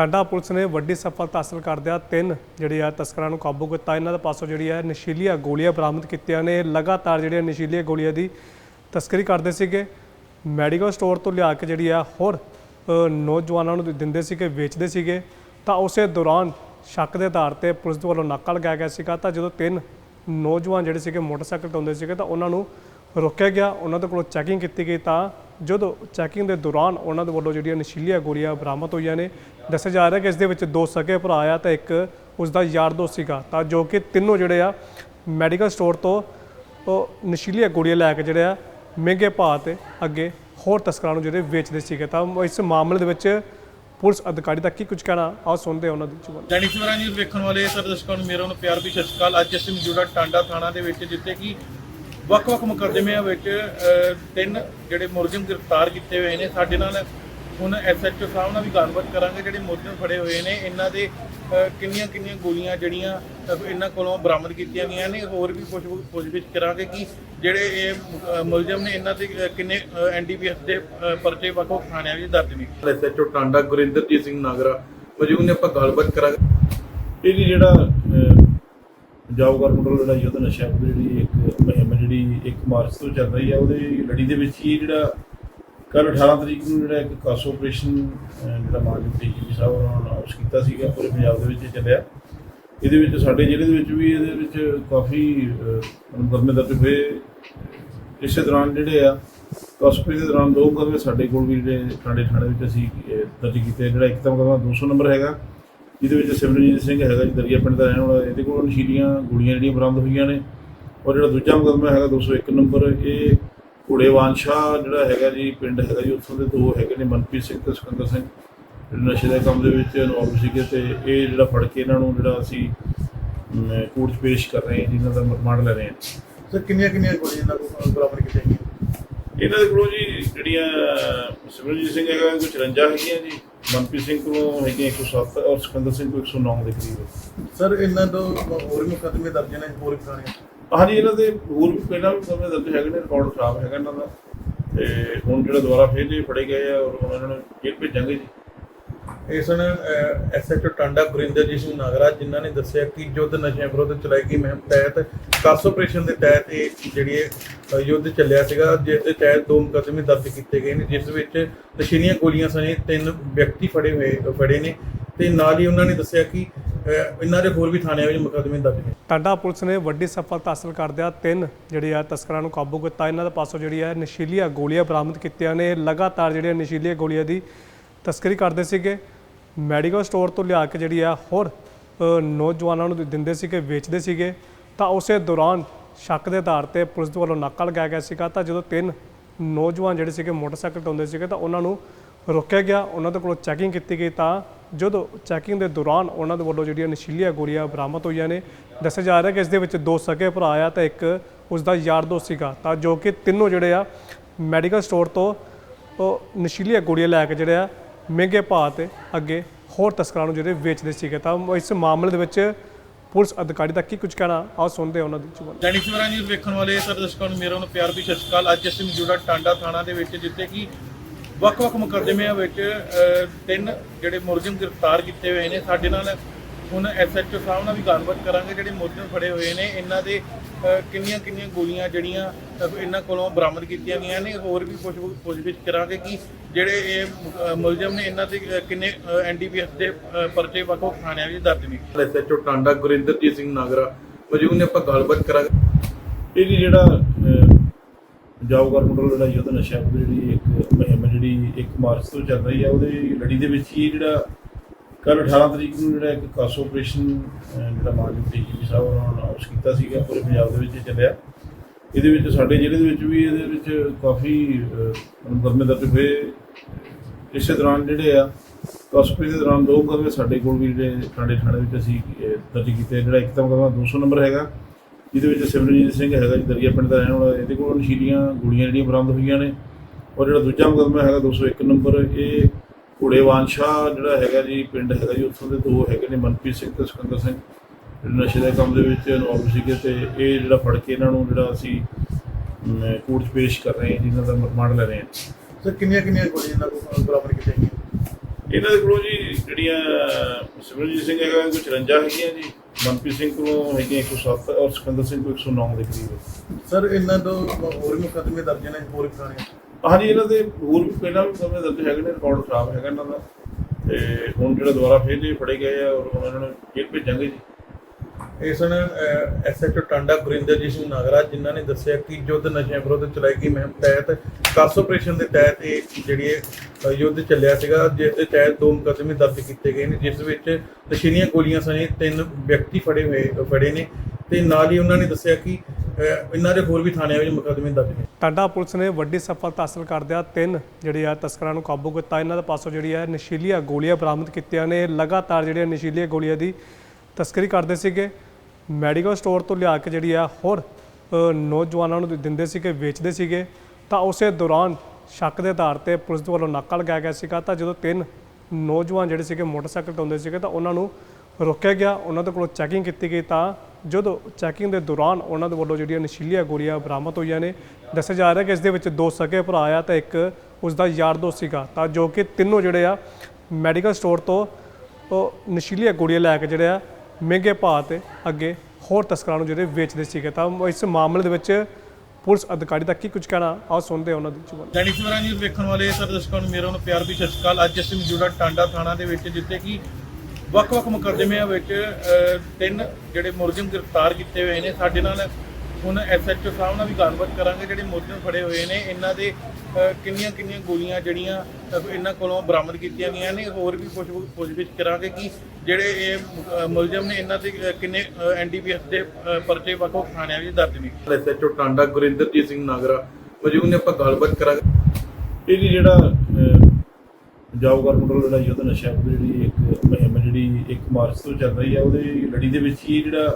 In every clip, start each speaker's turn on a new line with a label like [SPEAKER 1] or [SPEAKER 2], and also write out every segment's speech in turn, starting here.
[SPEAKER 1] Tanda police ਨੇ ਵੱਡੀ ਸਫਲਤਾ ਹਾਸਲ ਕਰਦਿਆਂ ਤਿੰਨ ਜਿਹੜੇ ਆ ਤਸਕਰਾਂ ਨੂੰ ਕਾਬੂ ਕੀਤਾ। ਇਹਨਾਂ ਦੇ ਪਾਸੋਂ ਜਿਹੜੀ ਹੈ ਨਸ਼ੀਲੀਆਂ ਗੋਲੀਆਂ ਬਰਾਮਦ ਕੀਤੀਆਂ ਨੇ। ਲਗਾਤਾਰ ਜਿਹੜੀਆਂ ਨਸ਼ੀਲੀਆਂ ਗੋਲੀਆਂ ਦੀ ਤਸਕਰੀ ਕਰਦੇ ਸੀਗੇ। ਮੈਡੀਕਲ ਸਟੋਰ ਤੋਂ ਲਿਆ ਕੇ ਜਿਹੜੀ ਆ ਹੋਰ ਨੌਜਵਾਨਾਂ ਨੂੰ ਦਿੰਦੇ ਸੀਗੇ, ਵੇਚਦੇ ਸੀਗੇ। ਤਾਂ ਉਸੇ ਦੌਰਾਨ ਸ਼ੱਕ ਦੇ ਆਧਾਰ ਤੇ ਪੁਲਿਸ ਦੇ ਵੱਲੋਂ ਨਾਕਾ ਲਗਾਇਆ ਗਿਆ ਸੀਗਾ। ਤਾਂ ਜਦੋਂ ਤਿੰਨ ਨੌਜਵਾਨ ਜਿਹੜੇ ਸੀਗੇ ਮੋਟਰਸਾਈਕਲ ਤੇ ਆਉਂਦੇ ਸੀਗੇ, ਤਾਂ ਉਹਨਾਂ ਨੂੰ ਰੋਕਿਆ ਗਿਆ, ਉਹਨਾਂ ਦੇ ਕੋਲੋਂ ਚੈਕਿੰਗ ਕੀਤੀ ਗਈ ਤਾਂ ਜਦੋਂ ਚੈਕਿੰਗ ਦੇ ਦੌਰਾਨ ਉਹਨਾਂ ਦੇ ਵੱਲੋਂ ਜਿਹੜੀਆਂ ਨਸ਼ੀਲੀਆਂ ਗੋਲੀਆਂ ਬਰਾਮਦ ਹੋਈਆਂ ਨੇ, ਦੱਸਿਆ ਜਾ ਰਿਹਾ ਕਿ ਇਸ ਦੇ ਵਿੱਚ ਦੋ ਸਕੇ ਭਰਾ ਆ ਤਾਂ ਇੱਕ ਉਸ ਦਾ ਯਾਰ ਦੋਸਤ ਸੀਗਾ। ਤਾਂ ਜੋ ਕਿ ਤਿੰਨੋਂ ਜਿਹੜੇ ਆ ਮੈਡੀਕਲ ਸਟੋਰ ਤੋਂ ਉਹ ਨਸ਼ੀਲੀਆਂ ਗੋਲੀਆਂ ਲੈ ਕੇ ਜਿਹੜੇ ਆ, ਮਹਿੰਗੇ ਭਾਅ ਤੇ ਅੱਗੇ ਹੋਰ ਤਸਕਰਾਂ ਨੂੰ ਜਿਹੜੇ ਵੇਚਦੇ ਸੀਗੇ। ਤਾਂ ਇਸ ਮਾਮਲੇ ਦੇ ਵਿੱਚ ਪੁਲਿਸ ਅਧਿਕਾਰੀ ਦਾ ਕੀ ਕੁਝ ਕਹਿਣਾ, ਆਓ ਸੁਣਦੇ ਹਾਂ ਉਹਨਾਂ ਦੀ ਜ਼ੁਬਾਨ।
[SPEAKER 2] ਦੈਨਿਕ ਸਵੇਰਾ ਨਿਊਜ਼ ਵੇਖਣ ਵਾਲੇ ਸਾਰੇ ਦਰਸ਼ਕਾਂ ਨੂੰ ਮੇਰਾ ਨੂੰ ਪਿਆਰ ਵੀ ਸਤਿ ਸ਼੍ਰੀ ਅਕਾਲ। ਅੱਜ ਅਸੀਂ ਮੌਜੂਦਾ ਟਾਂਡਾ ਥਾਣਾ ਦੇ ਵਿੱਚ, ਜਿੱਥੇ ਕਿ ਵੱਖ-ਵੱਖ ਮੁਕੱਦਮਿਆਂ ਵਿੱਚ ਤਿੰਨ ਜਿਹੜੇ ਮੁਲਜ਼ਮ ਗ੍ਰਿਫਤਾਰ ਕੀਤੇ ਹੋਏ ਨੇ। ਸਾਡੇ ਨਾਲ ਹੁਣ ਐਸਐਚਓ ਸਾਹਿਬ ਨਾਲ ਵੀ ਗੱਲਬਾਤ ਕਰਾਂਗੇ। ਜਿਹੜੇ ਮੁਲਜ਼ਮ ਫੜੇ ਹੋਏ ਨੇ ਇਹਨਾਂ ਦੇ ਕਿੰਨੀਆਂ ਕਿੰਨੀਆਂ ਗੋਲੀਆਂ ਜਿਹੜੀਆਂ ਇਹਨਾਂ ਕੋਲੋਂ ਬਰਾਮਦ ਕੀਤੀਆਂ ਗਈਆਂ ਨੇ। ਹੋਰ ਵੀ ਪੁੱਛ ਪੁੱਛਗਿੱਛ ਕਰਾਂਗੇ ਕਿ ਜਿਹੜੇ ਇਹ ਮੁਲਜ਼ਮ ਨੇ ਇਹਨਾਂ ਤੇ ਅਹ, ਕਿੰਨੇ ਐਨਡੀਪੀਐਸ ਦੇ ਪਰਚੇ ਵੱਖ-ਵੱਖ ਥਾਣਿਆਂ ਵਿੱਚ ਦਰਜ ਨੇ। ਐਸਐਚਓ ਟਾਂਡਾ ਗੁਰਿੰਦਰਜੀਤ ਸਿੰਘ ਨਾਗਰਾ ਮੌਜੂਦ ਨੇ ਆਪਾਂ ਗੱਲਬਾਤ ਕਰਾਂਗੇ।
[SPEAKER 3] ਇਹ ਜਿਹੜਾ ਪੰਜਾਬ ਗਵਰਨਮੈਂਟ ਵੱਲੋਂ ਜਿਹੜਾ ਯੁੱਧ ਨਸ਼ਾ ਜਿਹੜੀ ਇੱਕ ਮੁਹਿੰਮ ਜਿਹੜੀ 1 ਮਾਰਚ ਤੋਂ ਚੱਲ ਰਹੀ ਹੈ ਉਹਦੇ ਲੜੀ ਦੇ ਵਿੱਚ ਹੀ ਜਿਹੜਾ ਕੱਲ 18 ਤਰੀਕ ਨੂੰ ਜਿਹੜਾ ਇੱਕ ਕਾਸ ਆਪਰੇਸ਼ਨ ਜਿਹੜਾ ਮਾਨਯੋਗ ਡੀਜੀਪੀ ਸਾਹਿਬ ਉਹਨਾਂ ਨੇ ਅਨਾਉਂਸ ਕੀਤਾ ਸੀਗਾ ਪੂਰੇ ਪੰਜਾਬ ਦੇ ਵਿੱਚ ਚੱਲਿਆ। ਇਹਦੇ ਵਿੱਚ ਸਾਡੇ ਜ਼ਿਲ੍ਹੇ ਦੇ ਵਿੱਚ ਵੀ ਇਹਦੇ ਵਿੱਚ ਕਾਫੀ ਅਹ, ਮੁਕੱਦਮੇ ਦਰਜ ਹੋਏ। ਇਸੇ ਦੌਰਾਨ ਜਿਹੜੇ ਆ ਕਾਸਪਰੀ ਦੇ ਦੌਰਾਨ ਦੋ ਮੁਕਦਮੇ ਸਾਡੇ ਕੋਲ ਵੀ ਜਿਹੜੇ ਥਾਣੇ ਥਾਣੇ ਵਿੱਚ ਅਸੀਂ ਦਰਜ ਕੀਤੇ। ਜਿਹੜਾ ਇੱਕ ਤਾਂ ਮੁਕੱਦਮਾ 200 ਨੰਬਰ ਹੈਗਾ ਜਿਹਦੇ ਵਿੱਚ ਸਿਮਰਨਜੀਤ ਸਿੰਘ ਹੈਗਾ ਜੀ ਦਰਿਆ ਪਿੰਡ ਦਾ ਰਹਿਣ ਵਾਲਾ। ਇਹਦੇ ਕੋਲ ਨਸ਼ੀਲੀਆਂ ਗੋਲੀਆਂ ਜਿਹੜੀਆਂ ਬਰਾਮਦ ਹੋਈਆਂ ਨੇ। ਔਰ ਜਿਹੜਾ ਦੂਜਾ ਮੁਕੱਦਮਾ ਹੈਗਾ 201 ਨੰਬਰ ਇਹ ਘੋੜੇਵਾਨ ਸ਼ਾਹ ਜਿਹੜਾ ਹੈਗਾ ਜੀ ਪਿੰਡ ਹੈਗਾ ਜੀ ਉੱਥੋਂ ਦੇ ਦੋ ਹੈਗੇ ਨੇ ਮਨਪ੍ਰੀਤ ਸਿੰਘ ਤੇ ਸਿਕੰਦਰ ਸਿੰਘ। ਜਿਹੜੇ ਨਸ਼ੇ ਦੇ ਕੰਮ ਦੇ ਵਿੱਚ ਇਨਵੋਲਵ ਸੀਗੇ ਤੇ ਇਹ ਜਿਹੜਾ ਫੜ ਕੇ ਇਹਨਾਂ ਨੂੰ ਜਿਹੜਾ ਅਸੀਂ ਕੋਰਟ 'ਚ ਪੇਸ਼ ਕਰ ਰਹੇ ਹਾਂ ਜਿਨ੍ਹਾਂ ਦਾ ਰਿਮਾਂਡ ਲੈ ਰਹੇ ਹਾਂ।
[SPEAKER 2] ਸਰ ਕਿੰਨੀਆਂ ਕਿੰਨੀਆਂ ਗੋਲੀਆਂ ਇਹਨਾਂ ਕੋਲ ਬਰਾਮਦ ਕੀਤੀਆਂ ਗਈਆਂ?
[SPEAKER 3] ਇਹਨਾਂ ਦੇ ਕੋਲੋਂ ਜੀ ਜਿਹੜੀਆਂ ਸਿਮਰਨਜੀਤ ਸਿੰਘ ਹੈਗਾ ਕੋਈ 54 ਹੈਗੀਆਂ ਜੀ ਮਨਪ੍ਰੀਤ ਸਿੰਘ ਕੋਲੋਂ ਹੈਗੀਆਂ 107 ਔਰ ਸਿਕੰਦਰ ਸਿੰਘ ਕੋਲ 109 ਦੇ ਕਰੀਬ।
[SPEAKER 2] ਸਰ ਇਹਨਾਂ ਤੋਂ ਹੋਰ ਮੁਕੱਦਮੇ ਦਰਜ ਨੇ ਹੋਰ ਥਾਣੇ
[SPEAKER 3] ਹਾਂਜੀ ਇਹਨਾਂ ਦੇ ਹੋਰ ਵੀ ਪਹਿਲਾਂ ਵੀ ਸਮੇਂ ਦਰਜ ਹੈਗੇ ਨੇ ਰਿਕਾਰਡ ਖਰਾਬ ਹੈਗਾ ਇਹਨਾਂ ਦਾ। ਤੇ ਹੁਣ ਜਿਹੜਾ ਦੁਬਾਰਾ ਫੇਰ ਜੇ ਫੜੇ ਗਏ ਆ ਔਰ ਹੁਣ ਨੂੰ ਜੇਲ੍ਹ ਭੇਜਾਂਗੇ ਜੀ।
[SPEAKER 2] ਇਸ ਨੇ ਐਸਐਚਓ ਟਾਂਡਾ ਗੁਰਿੰਦਰਜੀਤ ਸਿੰਘ ਨਾਗਰਾ ਜਿਨ੍ਹਾਂ ਨੇ ਦੱਸਿਆ ਕਿ ਯੁੱਧ ਨਸ਼ਿਆਂ ਵਿਰੁੱਧ ਚਲਾਈ ਗਈ ਮੁਹਿੰਮ ਤਹਿਤ ਕਾਸ ਆਪਰੇਸ਼ਨ ਦੇ ਤਹਿਤ ਇਹ ਜਿਹੜੀ ਇਹ, ਯੁੱਧ ਚੱਲਿਆ ਸੀਗਾ ਜਿਸ ਦੇ ਤਹਿਤ ਦੋ ਮੁਕੱਦਮੇ ਦਰਜ ਕੀਤੇ ਗਏ ਨੇ ਜਿਸ ਵਿੱਚ ਨਸ਼ੀਲੀਆਂ ਗੋਲੀਆਂ ਸਣੇ ਤਿੰਨ ਵਿਅਕਤੀ ਫੜੇ ਹੋਏ ਫੜੇ ਨੇ। ਤੇ ਨਾਲ ਹੀ ਉਹਨਾਂ ਨੇ ਦੱਸਿਆ ਕਿ ਇਹਨਾਂ ਦੇ ਹੋਰ ਵੀ ਥਾਣਿਆਂ ਵਿੱਚ ਮੁਕੱਦਮੇ ਦਰਜ ਨੇ।
[SPEAKER 1] ਟਾਂਡਾ ਪੁਲਿਸ ਨੇ ਵੱਡੀ ਸਫਲਤਾ ਹਾਸਲ ਕਰਦਿਆਂ ਤਿੰਨ ਜਿਹੜੇ ਆ ਤਸਕਰਾਂ ਨੂੰ ਕਾਬੂ ਕੀਤਾ। ਇਹਨਾਂ ਦੇ ਪਾਸੋਂ ਜਿਹੜੀ ਹੈ ਨਸ਼ੀਲੀਆਂ ਗੋਲੀਆਂ ਬਰਾਮਦ ਕੀਤੀਆਂ ਨੇ। ਲਗਾਤਾਰ ਜਿਹੜੀਆਂ ਨਸ਼ੀਲੀਆਂ ਗੋਲੀਆਂ ਦੀ ਤਸਕਰੀ ਕਰਦੇ ਸੀਗੇ। ਮੈਡੀਕਲ ਸਟੋਰ ਤੋਂ ਲਿਆ ਕੇ ਜਿਹੜੀ ਆ ਹੋਰ ਨੌਜਵਾਨਾਂ ਨੂੰ ਦਿੰਦੇ ਸੀਗੇ, ਵੇਚਦੇ ਸੀਗੇ। ਤਾਂ ਉਸੇ ਦੌਰਾਨ ਸ਼ੱਕ ਦੇ ਆਧਾਰ ਤੇ ਪੁਲਿਸ ਦੇ ਵੱਲੋਂ ਨਾਕਾ ਲਗਾਇਆ ਗਿਆ ਸੀਗਾ। ਤਾਂ ਜਦੋਂ ਤਿੰਨ ਨੌਜਵਾਨ ਜਿਹੜੇ ਸੀਗੇ ਮੋਟਰਸਾਈਕਲ ਤੇ ਸੀਗੇ ਤਾਂ ਉਹਨਾਂ ਨੂੰ ਰੋਕਿਆ ਗਿਆ, ਉਹਨਾਂ ਦੇ ਕੋਲੋਂ ਚੈਕਿੰਗ ਕੀਤੀ ਗਈ ਤਾਂ ਜਦੋਂ ਚੈਕਿੰਗ ਦੇ ਦੌਰਾਨ ਉਹਨਾਂ ਦੇ ਵੱਲੋਂ ਜਿਹੜੀਆਂ ਨਸ਼ੀਲੀਆਂ ਗੋਲੀਆਂ ਬਰਾਮਦ ਹੋਈਆਂ ਨੇ, ਦੱਸਿਆ ਜਾ ਰਿਹਾ ਕਿ ਇਸ ਦੇ ਵਿੱਚ ਦੋ ਸਕੇ ਭਰਾ ਆ ਤਾਂ ਇੱਕ ਉਸ ਦਾ ਯਾਰ ਦੋਸਤ ਸੀਗਾ। ਤਾਂ ਜੋ ਕਿ ਤਿੰਨੋਂ ਜਿਹੜੇ ਆ ਮੈਡੀਕਲ ਸਟੋਰ ਤੋਂ ਉਹ ਨਸ਼ੀਲੀਆਂ ਗੋਲੀਆਂ ਲੈ ਕੇ ਜਿਹੜੇ ਆ, ਮਹਿੰਗੇ ਭਾਅ ਤੇ ਅੱਗੇ ਹੋਰ ਤਸਕਰਾਂ ਨੂੰ ਜਿਹੜੇ ਵੇਚਦੇ ਸੀਗੇ। ਤਾਂ ਇਸ ਮਾਮਲੇ ਦੇ ਵਿੱਚ ਪੁਲਿਸ ਅਧਿਕਾਰੀ ਦਾ ਕੀ ਕੁਝ ਕਹਿਣਾ, ਆਓ ਸੁਣਦੇ ਹਾਂ ਉਹਨਾਂ ਦੀ ਜ਼ੁਬਾਨ।
[SPEAKER 2] ਦੈਨਿਕ ਸਵੇਰਾ ਨਿਊਜ਼ ਵੇਖਣ ਵਾਲੇ ਸਾਰੇ ਦਰਸ਼ਕਾਂ ਨੂੰ ਮੇਰਾ ਨੂੰ ਪਿਆਰ ਵੀ ਸਤਿ ਸ਼੍ਰੀ ਅਕਾਲ। ਅੱਜ ਅਸੀਂ ਮੌਜੂਦਾ ਟਾਂਡਾ ਥਾਣਾ ਦੇ ਵਿੱਚ, ਜਿੱਥੇ ਕਿ ਵੱਖ-ਵੱਖ ਮੁਕੱਦਮਿਆਂ ਵਿੱਚ ਤਿੰਨ ਜਿਹੜੇ ਮੁਲਜ਼ਮ ਗ੍ਰਿਫਤਾਰ ਕੀਤੇ ਹੋਏ ਨੇ। ਸਾਡੇ ਨਾਲ ਹੁਣ ਐਸਐਚਓ ਸਾਹਿਬ ਨਾਲ ਵੀ ਗੱਲਬਾਤ ਕਰਾਂਗੇ। ਜਿਹੜੇ ਮੁਲਜ਼ਮ ਫੜੇ ਹੋਏ ਨੇ ਇਹਨਾਂ ਦੇ ਕਿੰਨੀਆਂ ਕਿੰਨੀਆਂ ਗੋਲੀਆਂ ਜਿਹੜੀਆਂ ਇਹਨਾਂ ਕੋਲੋਂ ਬਰਾਮਦ ਕੀਤੀਆਂ ਗਈਆਂ ਨੇ। ਹੋਰ ਵੀ ਪੁੱਛ ਪੁੱਛਗਿੱਛ ਕਰਾਂਗੇ ਕਿ ਜਿਹੜੇ ਇਹ ਮੁਲਜ਼ਮ ਨੇ ਇਹਨਾਂ ਤੇ ਅਹ, ਕਿੰਨੇ ਐਨਡੀਪੀਐਸ ਦੇ ਪਰਚੇ ਵੱਖ-ਵੱਖ ਥਾਣਿਆਂ ਵਿੱਚ ਦਰਜ ਨੇ? ਐਸਐਚਓ ਟਾਂਡਾ ਗੁਰਿੰਦਰਜੀਤ ਸਿੰਘ ਨਾਗਰਾ ਮੌਜੂਦ ਨੇ ਆਪਾਂ ਗੱਲਬਾਤ ਕਰਾਂਗੇ।
[SPEAKER 3] ਇਹ ਜਿਹੜਾ ਪੰਜਾਬ ਗਵਰਨਮੈਂਟ ਵੱਲੋਂ ਜਿਹੜਾ ਯੁੱਧ ਨਸ਼ਾ ਜਿਹੜੀ ਇੱਕ ਮੁਹਿੰਮ ਜਿਹੜੀ 1 ਮਾਰਚ ਤੋਂ ਚੱਲ ਰਹੀ ਹੈ ਉਹਦੀ ਲੜੀ ਦੇ ਵਿੱਚ ਹੀ ਜਿਹੜਾ ਕੱਲ 18 ਤਰੀਕ ਨੂੰ ਜਿਹੜਾ ਇੱਕ ਕਾਸ ਆਪਰੇਸ਼ਨ ਜਿਹੜਾ ਮਾਨਯੋਗ ਡੀਜੀਪੀ ਸਾਹਿਬ ਉਹਨਾਂ ਨੇ ਅਨਾਉਂਸ ਕੀਤਾ ਸੀਗਾ ਪੂਰੇ ਪੰਜਾਬ ਦੇ ਵਿੱਚ ਇਹ ਚੱਲਿਆ। ਇਹਦੇ ਵਿੱਚ ਸਾਡੇ ਜ਼ਿਲ੍ਹੇ ਦੇ ਵਿੱਚ ਵੀ ਇਹਦੇ ਵਿੱਚ ਕਾਫੀ ਅਹ, ਮੁਕੱਦਮੇ ਦਰਜ ਹੋਏ। ਇਸੇ ਦੌਰਾਨ ਜਿਹੜੇ ਆ ਕਾਸਪਰੀ ਦੇ ਦੌਰਾਨ ਦੋ ਮੁਕਦਮੇ ਸਾਡੇ ਕੋਲ ਵੀ ਜਿਹੜੇ ਥਾਣੇ ਥਾਣੇ ਵਿੱਚ ਅਸੀਂ ਦਰਜ ਕੀਤੇ। ਜਿਹੜਾ ਇੱਕ ਤਾਂ ਮੁਕੱਦਮਾ 200 ਨੰਬਰ ਹੈਗਾ ਜਿਹਦੇ ਵਿੱਚ ਸਿਮਰਨਜੀਤ ਸਿੰਘ ਹੈਗਾ ਜੀ ਦਰਿਆ ਪਿੰਡ ਦਾ ਰਹਿਣ ਵਾਲਾ ਇਹਦੇ ਕੋਲ ਨਸ਼ੀਲੀਆਂ ਗੋਲੀਆਂ ਜਿਹੜੀਆਂ ਬਰਾਮਦ ਹੋਈਆਂ ਨੇ। ਔਰ ਜਿਹੜਾ ਦੂਜਾ ਮੁਕੱਦਮਾ ਹੈਗਾ 201 ਨੰਬਰ ਇਹ ਘੋੜੇਵਾਨ ਸ਼ਾਹ ਜਿਹੜਾ ਹੈਗਾ ਜੀ ਪਿੰਡ ਹੈਗਾ ਜੀ ਉੱਥੋਂ ਦੇ ਦੋ ਹੈਗੇ ਨੇ ਮਨਪ੍ਰੀਤ ਸਿੰਘ ਤੇ ਸਿਕੰਦਰ ਸਿੰਘ। ਜਿਹੜੇ ਨਸ਼ੇ ਦੇ ਕੰਮ ਦੇ ਵਿੱਚ ਇਨਵੋਲਵ ਸੀਗੇ ਤੇ ਇਹ ਜਿਹੜਾ ਫੜ ਕੇ ਇਹਨਾਂ ਨੂੰ ਜਿਹੜਾ ਅਸੀਂ ਕੋਰਟ 'ਚ ਪੇਸ਼ ਕਰ ਰਹੇ ਹਾਂ ਜਿਨ੍ਹਾਂ ਦਾ ਰਿਮਾਂਡ ਲੈ ਰਹੇ ਹਾਂ।
[SPEAKER 2] ਸਰ ਕਿੰਨੀਆਂ ਕਿੰਨੀਆਂ ਗੋਲੀਆਂ ਇਹਨਾਂ ਕੋਲ ਬਰਾਮਦ ਕੀਤੀਆਂ ਗਈਆਂ?
[SPEAKER 3] ਇਹਨਾਂ ਦੇ ਕੋਲੋਂ ਜੀ ਜਿਹੜੀਆਂ ਸਿਮਰਨਜੀਤ ਸਿੰਘ ਹੈਗਾ ਕੁਝ 54 ਹੈਗੀਆਂ ਜੀ ਮਨਪ੍ਰੀਤ ਸਿੰਘ ਕੋਲੋਂ ਹੈਗੀਆਂ 107 ਔਰ ਸਿਕੰਦਰ ਸਿੰਘ ਕੋਲ 109 ਦੇ ਕਰੀਬ।
[SPEAKER 2] ਸਰ ਇਹਨਾਂ ਤੋਂ ਹੋਰ ਵੀ ਮੁਕੱਦਮੇ ਦਰਜ ਨੇ ਹੋਰ ਵੀ ਪੁਰਾਣੇ
[SPEAKER 3] ਹਾਂਜੀ ਇਹਨਾਂ ਦੇ ਹੋਰ ਵੀ ਪਹਿਲਾਂ ਵੀ ਸਮੇਂ ਦਰਜ ਹੈਗੇ ਨੇ ਰਿਕਾਰਡ ਖਰਾਬ ਹੈਗਾ ਇਹਨਾਂ ਦਾ। ਤੇ ਹੁਣ ਜਿਹੜਾ ਦੁਬਾਰਾ ਫੇਰ ਜੇ ਫੜੇ ਗਏ ਆ ਔਰ ਇਹਨਾਂ ਨੂੰ ਜੇਲ੍ਹ ਭੇਜਾਂਗੇ ਜੀ।
[SPEAKER 2] ਇਸ ਨੇ ਐਸਐਚਓ ਟਾਂਡਾ ਗੁਰਿੰਦਰਜੀਤ ਸਿੰਘ ਨਾਗਰਾ ਜਿਨ੍ਹਾਂ ਨੇ ਦੱਸਿਆ ਕਿ ਯੁੱਧ ਨਸ਼ਿਆਂ ਵਿਰੁੱਧ ਚਲਾਈ ਗਈ ਮੁਹਿੰਮ ਤਹਿਤ ਕਾਸ ਆਪਰੇਸ਼ਨ ਦੇ ਤਹਿਤ ਇਹ ਜਿਹੜੀ ਇਹ, ਯੁੱਧ ਚੱਲਿਆ ਸੀਗਾ ਜਿਸ ਦੇ ਤਹਿਤ ਦੋ ਮੁਕੱਦਮੇ ਦਰਜ ਕੀਤੇ ਗਏ ਨੇ ਜਿਸ ਵਿੱਚ ਨਸ਼ੀਲੀਆਂ ਗੋਲੀਆਂ ਸਣੇ ਤਿੰਨ ਵਿਅਕਤੀ ਫੜੇ ਹੋਏ ਫੜੇ ਨੇ ਤੇ ਨਾਲ ਹੀ ਉਹਨਾਂ ਨੇ ਦੱਸਿਆ ਕਿ ਇਹਨਾਂ ਦੇ ਹੋਰ ਵੀ ਥਾਣਿਆਂ ਵਿੱਚ ਮੁਕੱਦਮੇ ਦਰਜ ਨੇ।
[SPEAKER 1] ਟਾਂਡਾ ਪੁਲਿਸ ਨੇ ਵੱਡੀ ਸਫਲਤਾ ਹਾਸਲ ਕਰਦਿਆਂ ਤਿੰਨ ਜਿਹੜੇ ਆ ਤਸਕਰਾਂ ਨੂੰ ਕਾਬੂ ਕੀਤਾ। ਇਹਨਾਂ ਦੇ ਪਾਸੋਂ ਜਿਹੜੀ ਹੈ ਨਸ਼ੀਲੀਆਂ ਗੋਲੀਆਂ ਬਰਾਮਦ ਕੀਤੀਆਂ ਨੇ। ਲਗਾਤਾਰ ਜਿਹੜੀਆਂ ਨਸ਼ੀਲੀਆਂ ਗੋਲੀਆਂ ਦੀ ਤਸਕਰੀ ਕਰਦੇ ਸੀਗੇ। ਮੈਡੀਕਲ ਸਟੋਰ ਤੋਂ ਲਿਆ ਕੇ ਜਿਹੜੀ ਆ ਹੋਰ ਨੌਜਵਾਨਾਂ ਨੂੰ ਦਿੰਦੇ ਸੀਗੇ, ਵੇਚਦੇ ਸੀਗੇ। ਤਾਂ ਉਸੇ ਦੌਰਾਨ ਸ਼ੱਕ ਦੇ ਆਧਾਰ ਤੇ ਪੁਲਿਸ ਦੇ ਵੱਲੋਂ ਨਾਕਾ ਲਗਾਇਆ ਗਿਆ ਸੀਗਾ। ਤਾਂ ਜਦੋਂ ਤਿੰਨ ਨੌਜਵਾਨ ਜਿਹੜੇ ਸੀਗੇ ਮੋਟਰਸਾਈਕਲ ਤੇ ਹੁੰਦੇ ਸੀਗੇ, ਤਾਂ ਉਹਨਾਂ ਨੂੰ ਰੋਕਿਆ ਗਿਆ। ਉਹਨਾਂ ਦੇ ਕੋਲੋਂ ਚੈਕਿੰਗ ਕੀਤੀ ਗਈ। ਤਾਂ ਜਦੋਂ ਚੈਕਿੰਗ ਦੇ ਦੌਰਾਨ ਉਹਨਾਂ ਦੇ ਵੱਲੋਂ ਜਿਹੜੀਆਂ ਨਸ਼ੀਲੀਆਂ ਗੋਲੀਆਂ ਬਰਾਮਦ ਹੋਈਆਂ ਨੇ, ਦੱਸਿਆ ਜਾ ਰਿਹਾ ਕਿ ਇਸ ਦੇ ਵਿੱਚ ਦੋ ਸਕੇ ਭਰਾ ਆ ਤਾਂ ਇੱਕ ਉਸ ਦਾ ਯਾਰ ਦੋਸਤ ਸੀਗਾ। ਤਾਂ ਜੋ ਕਿ ਤਿੰਨੋਂ ਜਿਹੜੇ ਆ ਮੈਡੀਕਲ ਸਟੋਰ ਤੋਂ ਉਹ ਨਸ਼ੀਲੀਆਂ ਗੋਲੀਆਂ ਲੈ ਕੇ ਜਿਹੜੇ ਆ ਮਹਿੰਗੇ ਭਾਅ ਤੇ ਅੱਗੇ ਹੋਰ ਤਸਕਰਾਂ ਨੂੰ ਜਿਹੜੇ ਵੇਚਦੇ ਸੀਗੇ। ਤਾਂ ਇਸ ਮਾਮਲੇ ਦੇ ਵਿੱਚ ਪੁਲਿਸ ਅਧਿਕਾਰੀ ਦਾ ਕੀ ਕੁਝ ਕਹਿਣਾ, ਆਓ ਸੁਣਦੇ ਹਾਂ ਉਹਨਾਂ ਦੀ ਜ਼ੁਬਾਨ।
[SPEAKER 2] ਦੈਨਿਕ ਸਵੇਰਾ ਨਿਊਜ਼ ਵੇਖਣ ਵਾਲੇ ਸਰ ਦਰਸ਼ਕਾਂ ਨੂੰ ਮੇਰਾ ਨੂੰ ਪਿਆਰ ਵੀ ਸਤਿ ਸ਼੍ਰੀ ਅਕਾਲ। ਅੱਜ ਅਸੀਂ ਮੌਜੂਦਾ ਟਾਂਡਾ ਥਾਣਾ ਦੇ ਵਿੱਚ, ਜਿੱਥੇ ਕਿ ਵੱਖ-ਵੱਖ ਮੁਕੱਦਮਿਆਂ ਵਿੱਚ ਤਿੰਨ ਜਿਹੜੇ ਮੁਲਜ਼ਮ ਗ੍ਰਿਫਤਾਰ ਕੀਤੇ ਹੋਏ ਨੇ। ਸਾਡੇ ਨਾਲ ਹੁਣ ਐਸਐਚਓ ਸਾਹਿਬ ਨਾਲ ਵੀ ਗੱਲਬਾਤ ਕਰਾਂਗੇ ਜਿਹੜੇ ਮੁਲਜ਼ਮ ਫੜੇ ਹੋਏ ਨੇ ਇਹਨਾਂ ਦੇ ਕਿੰਨੀਆਂ ਕਿੰਨੀਆਂ ਗੋਲੀਆਂ ਜਿਹੜੀਆਂ ਇਹਨਾਂ ਕੋਲੋਂ ਬਰਾਮਦ ਕੀਤੀਆਂ ਗਈਆਂ ਨੇ ਹੋਰ ਵੀ ਪੁੱਛ ਪੁੱਛਗਿੱਛ ਕਰਾਂਗੇ ਕਿ ਜਿਹੜੇ ਇਹ ਮੁਲਜ਼ਮ ਨੇ ਇਹਨਾਂ ਦੇ ਅ, ਕਿੰਨੇ ਐਨਡੀਪੀਐਸ ਦੇ ਪਰਚੇ ਵੱਖ-ਵੱਖ ਥਾਣਿਆਂ ਵਿੱਚ ਦਰਜ ਨੇ। ਐਸਐਚਓ ਟਾਂਡਾ ਗੁਰਿੰਦਰਜੀਤ ਸਿੰਘ ਨਾਗਰਾ ਮੌਜੂਦ ਨੇ ਆਪਾਂ ਗੱਲਬਾਤ ਕਰਾਂਗੇ।
[SPEAKER 3] ਇਹ ਜੀ ਜਿਹੜਾ ਪੰਜਾਬ ਗਵਰਨਮੈਂਟ ਵੱਲੋਂ ਜਿਹੜਾ ਯੁੱਧ ਨਸ਼ਾ ਜਿਹੜੀ ਇੱਕ ਮੁਹਿੰਮ ਜਿਹੜੀ 1 ਮਾਰਚ ਤੋਂ ਚੱਲ ਰਹੀ ਹੈ ਉਹਦੀ ਲੜੀ ਦੇ ਵਿੱਚ ਹੀ ਜਿਹੜਾ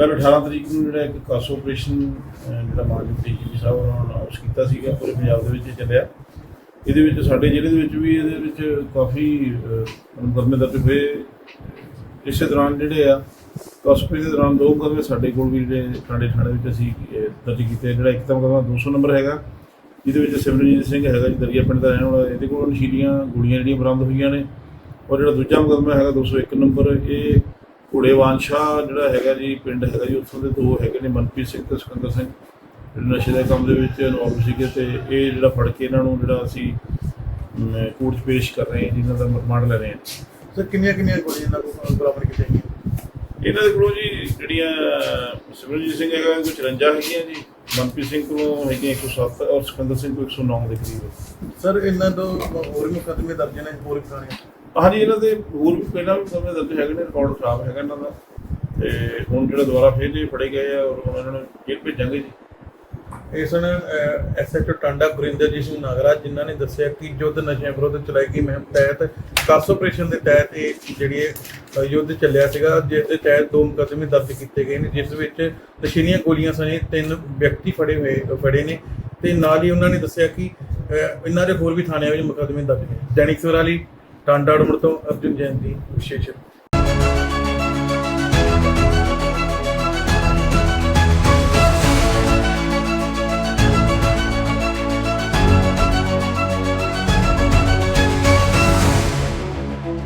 [SPEAKER 3] ਕੱਲ 18 ਤਰੀਕ ਨੂੰ ਜਿਹੜਾ ਇੱਕ ਕਾਸੋ ਆਪਰੇਸ਼ਨ ਜਿਹੜਾ ਮਾਨਯੋਗ ਡੀਜੀਪੀ ਸਾਹਿਬ ਉਹਨਾਂ ਨੂੰ ਅਨਾਉਂਸ ਕੀਤਾ ਸੀਗਾ ਪੂਰੇ ਪੰਜਾਬ ਦੇ ਵਿੱਚ ਚੱਲਿਆ। ਇਹਦੇ ਵਿੱਚ ਸਾਡੇ ਜ਼ਿਲ੍ਹੇ ਦੇ ਵਿੱਚ ਵੀ ਇਹਦੇ ਵਿੱਚ ਕਾਫੀ ਅਹ, ਮੁਕੱਦਮੇ ਦਰਜ ਹੋਏ। ਇਸੇ ਦੌਰਾਨ ਜਿਹੜੇ ਆ ਕਾਸਪਰੀ ਦੇ ਦੌਰਾਨ ਦੋ ਮੁਕੱਦਮੇ ਸਾਡੇ ਕੋਲ ਵੀ ਜਿਹੜੇ ਸਾਡੇ ਥਾਣੇ ਵਿੱਚ ਅਸੀਂ ਦਰਜ ਕੀਤੇ। ਜਿਹੜਾ ਇੱਕ ਤਾਂ ਮੁਕੱਦਮਾ 200 ਨੰਬਰ ਹੈਗਾ ਜਿਹਦੇ ਵਿੱਚ ਸਿਮਰਨਜੀਤ ਸਿੰਘ ਹੈਗਾ ਜੀ ਦਰਿਆ ਪਿੰਡ ਦਾ ਰਹਿਣ ਵਾਲਾ ਇਹਦੇ ਕੋਲ ਨਸ਼ੀਲੀਆਂ ਗੋਲੀਆਂ ਜਿਹੜੀਆਂ ਬਰਾਮਦ ਹੋਈਆਂ ਨੇ। ਔਰ ਜਿਹੜਾ ਦੂਜਾ ਮੁਕੱਦਮਾ ਹੈਗਾ 201 ਨੰਬਰ ਇਹ ਘੋੜੇਵਾਨ ਸ਼ਾਹ ਜਿਹੜਾ ਹੈਗਾ ਜੀ ਪਿੰਡ ਹੈਗਾ ਜੀ ਉੱਥੋਂ ਦੇ ਦੋ ਹੈਗੇ ਨੇ ਮਨਪ੍ਰੀਤ ਸਿੰਘ ਤੇ ਸਿਕੰਦਰ ਸਿੰਘ। ਜਿਹੜੇ ਨਸ਼ੇ ਦੇ ਕੰਮ ਦੇ ਵਿੱਚ ਇਨਵੋਲਵ ਸੀਗੇ ਤੇ ਇਹ ਜਿਹੜਾ ਫੜ ਕੇ ਇਹਨਾਂ ਨੂੰ ਜਿਹੜਾ ਅਸੀਂ ਕੋਰਟ 'ਚ ਪੇਸ਼ ਕਰ ਰਹੇ ਹਾਂ ਜਿਨ੍ਹਾਂ ਦਾ ਰਿਮਾਂਡ ਲੈ ਰਹੇ ਹਾਂ।
[SPEAKER 2] ਸਰ ਕਿੰਨੀਆਂ ਕਿੰਨੀਆਂ ਗੋਲੀਆਂ ਇਹਨਾਂ ਕੋਲ ਬਰਾਮਦ ਕੀਤੀਆਂ ਗਈਆਂ?
[SPEAKER 3] ਇਹਨਾਂ ਦੇ ਕੋਲੋਂ ਜੀ ਜਿਹੜੀਆਂ ਸਿਮਰਨਜੀਤ ਸਿੰਘ ਹੈਗਾ ਕੁਝ 54 ਹੈਗੀਆਂ ਜੀ ਮਨਪ੍ਰੀਤ ਸਿੰਘ ਕੋਲੋਂ ਹੈਗੀਆਂ 107 ਔਰ ਸਿਕੰਦਰ ਸਿੰਘ ਕੋਲ 109 ਦੇ ਕਰੀਬ।
[SPEAKER 2] ਸਰ ਇਹਨਾਂ ਤੋਂ ਹੋਰ ਮੁਕੱਦਮੇ ਦਰਜ ਨੇ ਹੋਰ ਪੁਰਾਣੇ
[SPEAKER 3] ਹਾਂਜੀ ਇਹਨਾਂ ਦੇ ਹੋਰ ਵੀ ਪਹਿਲਾਂ ਵੀ ਸਮੇਂ ਦਰਜ ਹੈਗੇ ਨੇ ਰਿਕਾਰਡ ਖਰਾਬ ਹੈਗਾ ਇਹਨਾਂ ਦਾ। ਤੇ ਹੁਣ ਜਿਹੜਾ ਦੁਬਾਰਾ ਫੇਰ ਜੇ ਫੜੇ ਗਏ ਆ ਔਰ ਹੁਣ ਇਹਨਾਂ ਨੂੰ ਜੇਲ੍ਹ ਭੇਜਾਂਗੇ ਜੀ।
[SPEAKER 2] ਇਸ ਨੇ ਐਸਐਚਓ ਟਾਂਡਾ ਗੁਰਿੰਦਰਜੀਤ ਸਿੰਘ ਨਾਗਰਾਜ ਜਿਨ੍ਹਾਂ ਨੇ ਦੱਸਿਆ ਕਿ ਯੁੱਧ ਨਸ਼ਿਆਂ ਵਿਰੁੱਧ ਚਲਾਈ ਗਈ ਮੁਹਿੰਮ ਤਹਿਤ ਕਾਸ ਆਪਰੇਸ਼ਨ ਦੇ ਤਹਿਤ ਇਹ ਜਿਹੜੀ ਇਹ, ਯੁੱਧ ਚੱਲਿਆ ਸੀਗਾ ਜਿਸ ਦੇ ਤਹਿਤ ਦੋ ਮੁਕੱਦਮੇ ਦਰਜ ਕੀਤੇ ਗਏ ਨੇ ਜਿਸ ਵਿੱਚ ਨਸ਼ੀਲੀਆਂ ਗੋਲੀਆਂ ਸਣੇ ਤਿੰਨ ਵਿਅਕਤੀ ਫੜੇ ਹੋਏ ਫੜੇ ਨੇ। ਤੇ ਨਾਲ ਹੀ ਉਹਨਾਂ ਨੇ ਦੱਸਿਆ ਕਿ ਇਹਨਾਂ ਦੇ ਹੋਰ ਵੀ ਥਾਣਿਆਂ ਵਿੱਚ ਮੁਕੱਦਮੇ ਦਰਜ ਨੇ। ਦੈਨਿਕ ਸਵੇਰਾ ਲਈ ਟਾਂਡਾ ਅਡਮਰ ਤੋਂ ਅਰਜੁਨ